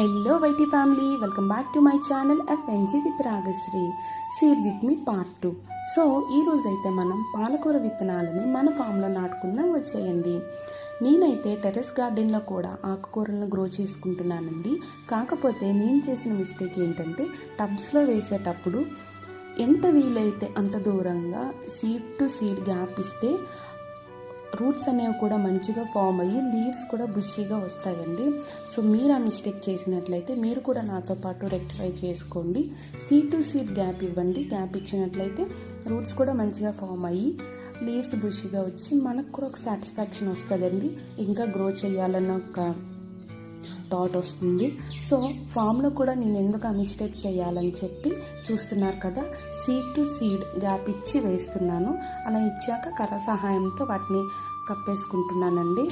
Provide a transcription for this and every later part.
Hello YT family welcome back to my channel FNG with Ragasri seed with me part two so ఈరోజైతే మనం పాలకూర విత్తనాలని మన ఫామ్లో నాటుకుందాం. వచ్చేయండి. నేనైతే టెర్రస్ గార్డెన్లో కూడా ఆకుకూరలను గ్రో చేసుకుంటున్నానండి. కాకపోతే నేను చేసిన మిస్టేక్ ఏంటంటే టబ్స్లో వేసేటప్పుడు ఎంత వీలైతే అంత దూరంగా సీడ్ టు సీడ్ గ్యాప్ ఇస్తే రూట్స్ అనేవి కూడా మంచిగా ఫామ్ అయ్యి లీవ్స్ కూడా బుషీగా వస్తాయండి. సో మీరు ఆ మిస్టేక్ చేసినట్లయితే మీరు కూడా నాతో పాటు రెక్టిఫై చేసుకోండి. సీడ్ టు సీడ్ గ్యాప్ ఇవ్వండి. గ్యాప్ ఇచ్చినట్లయితే రూట్స్ కూడా మంచిగా ఫామ్ అయ్యి లీవ్స్ బుషీగా వచ్చి మనకు కూడా ఒక సాటిస్ఫాక్షన్ వస్తుందండి. ఇంకా గ్రో చేయాలన్న ఒక థాట్ వస్తుంది. సో ఫామ్లో కూడా నేను ఎందుకు ఆ మిస్టేక్ చేయాలని చెప్పి చూస్తున్నారు కదా సీడ్ టు సీడ్ గ్యాప్ ఇచ్చి వేస్తున్నాను. అలా ఇచ్చాక కర్ర సహాయంతో వాటిని కప్పేసుకుంటున్నానండి.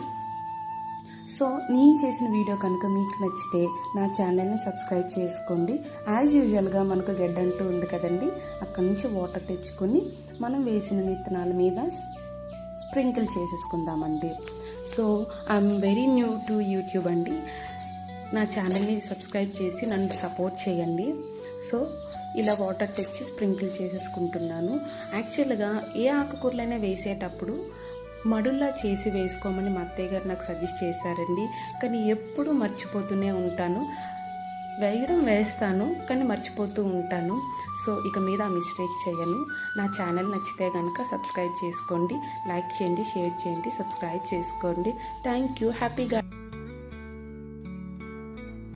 సో నేను చేసిన వీడియో కనుక మీకు నచ్చితే నా ఛానల్ని సబ్స్క్రైబ్ చేసుకోండి. యాజ్ యూజువల్గా మనకు గెడ్ అంటూ ఉంది కదండి అక్కడి నుంచి వాటర్ తెచ్చుకొని మనం వేసిన విత్తనాల మీద sprinkle చేసేసుకుందామండి. So I'm very new to YouTube అండి. నా ఛానల్ని సబ్స్క్రైబ్ చేసి నన్ను సపోర్ట్ చేయండి. సో ఇలా వాటర్ తెచ్చి స్ప్రింకిల్ చేసేసుకుంటున్నాను. యాక్చువల్గా ఏ ఆకుకూరలైనా వేసేటప్పుడు మడుల్లా చేసి వేసుకోమని మా అత్తయ్య గారు నాకు సజెస్ట్ చేశారండి. కానీ ఎప్పుడు మర్చిపోతూనే ఉంటాను. వేయడం వేస్తాను కానీ మర్చిపోతూ ఉంటాను. సో ఇక మీద ఆ మిస్టేక్ చేయను. నా ఛానల్ నచ్చితే కనుక సబ్స్క్రైబ్ చేసుకోండి. లైక్ చేయండి షేర్ చేయండి సబ్స్క్రైబ్ చేసుకోండి. Thank you. హ్యాపీగా